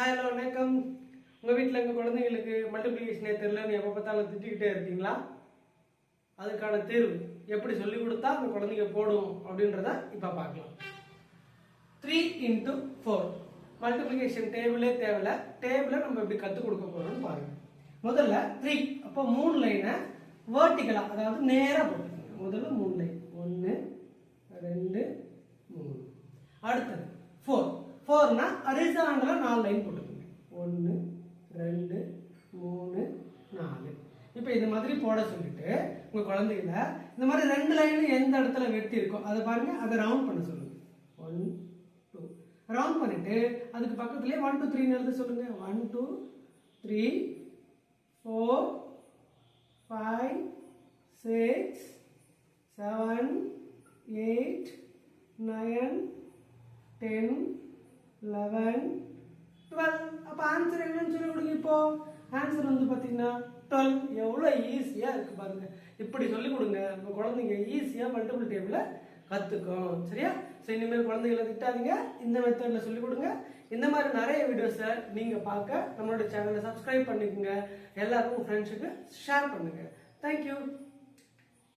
Hello வணக்கம். உங்கள் வீட்டில் எங்கள் குழந்தைங்களுக்கு மல்டிப்ளிகேஷனே தெரிலன்னு எப்போ பார்த்தாலும் திட்டிக்கிட்டே இருக்கீங்களா? அதுக்கான தீர்வு எப்படி சொல்லி கொடுத்தா அந்த குழந்தைங்க போடும் அப்படின்றத இப்போ பார்க்கலாம். த்ரீ இன்ட்டு ஃபோர் மல்டிப்ளிகேஷன் டேபிளே தேவையில்ல. டேபிளை நம்ம எப்படி கற்றுக் கொடுக்க போகிறோம்னு பாருங்கள் முதல்ல த்ரீ அப்போ மூணு லைனை வேர்ட்டிக்கலாக அதாவது நேராக போட்டுக்கோங்க. முதல்ல மூணு லைன் ஒன்று ரெண்டு மூணு. அடுத்தது ஃபோர் ஃபோர்னா ஹரிசாண்டலாக நாலு லைன் போட்டுக்கோங்க. ஒன்று ரெண்டு மூணு நாலு. இப்போ இது மாதிரி போட சொல்லிட்டு உங்கள் குழந்தைகள இந்த மாதிரி ரெண்டு லைன் எந்த இடத்துல வெட்டி இருக்கோ அதை பாருங்கள் அதை ரவுண்ட் பண்ண சொல்லுங்க. ஒன் டூ ரவுண்ட் பண்ணிட்டு அதுக்கு பக்கத்துலேயே ஒன் டூ த்ரீன்னு எழுத சொல்லுங்க. One two three four five six seven eight nine ten eleven twelve அப்போ ஆன்சர் என்னன்னு சொல்லி கொடுங்க இப்போ. ஆன்சர் வந்து பார்த்தீங்கன்னா டுவெல் எவ்வளோ ஈஸியாக இருக்குது பாருங்க. இப்படி சொல்லி கொடுங்க. இப்போ குழந்தைங்க ஈஸியாக மல்டிபிள் டேபிளை கற்றுக்கும் சரியா? ஸோ இனிமேல் குழந்தைகளை திட்டாதீங்க. இந்த மெத்தடில் சொல்லிக் கொடுங்க. இந்த மாதிரி நிறைய வீடியோஸை நீங்கள் பார்க்க நம்மளோட சேனலை சப்ஸ்கிரைப் பண்ணிக்கோங்க. எல்லாருக்கும் ஃப்ரெண்ட்ஸுக்கு ஷேர் பண்ணுங்கள் தேங்க்யூ